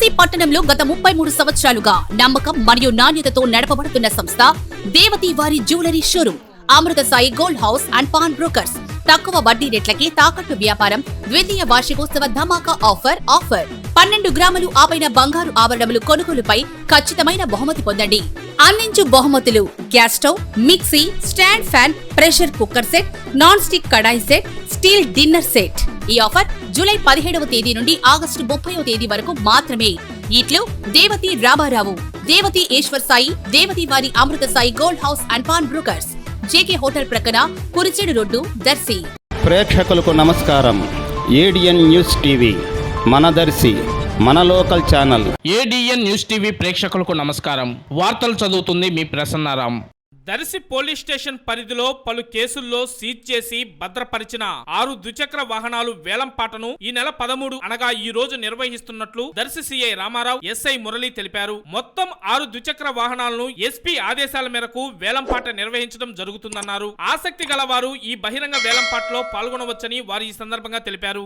కాశీ పట్టణంలో గత ముప్పై మూడు సంవత్సరాలుగా నమ్మకం మరియు నాణ్యతతో నడపబడుతున్న సంస్థ దేవతి వారి jewellery showroom Amrutha Sai gold house and pawn brokers. తక్కువ వడ్డీ రేట్లకి తాకట్టు వ్యాపారం ద్వితీయ వార్షికోత్సవ ధమాకా ఆఫర్ ఆఫర్. పన్నెండు గ్రాములు ఆపైన బంగారు ఆభరణములు కొనుగోలుపై ఖచ్చితమైన బహుమతి పొందండి. అందించు బహుమతులు gas stove mixie stand fan pressure cooker set non stick కడాయి సెట్ స్టీల్ డిన్నర్ సెట్. ఈ ఆఫర్ జూలై పదిహేడవ తేదీ నుండి ఆగస్టు ముప్పైవ తేదీ వరకు మాత్రమే. ఇట్లు దేవతి రామారావు దేవతి ఈశ్వర్ సాయి దేవతి వారి Amrutha Sai gold house and pawn brokers. JK hotel ప్రక్కన కురిచేడు రోడ్డు దర్శి. ప్రేక్షకులకు నమస్కారం. ఏడిఎన్ న్యూస్ టీవీ మన దర్శి మన local channel. ADN news TV ప్రేక్షకులకు నమస్కారం. వార్తలు చదువుతుంది మీ ప్రసన్నారాం. దర్శి పోలీస్ స్టేషన్ పరిధిలో పలు కేసుల్లో సీజ్ చేసి భద్రపరిచిన ఆరు ద్విచక్ర వాహనాలు వేలంపాటను ఈ నెల పదమూడు అనగా ఈ రోజు నిర్వహిస్తున్నట్లు దర్శి సిఐ రామారావు ఎస్ఐ మురళి తెలిపారు. మొత్తం ఆరు ద్విచక్ర వాహనాలను ఎస్పీ ఆదేశాల మేరకు వేలంపాట నిర్వహించడం జరుగుతుందన్నారు. ఆసక్తి గల వారు ఈ బహిరంగ వేలంపాటలో పాల్గొనవచ్చని వారు ఈ సందర్భంగా తెలిపారు.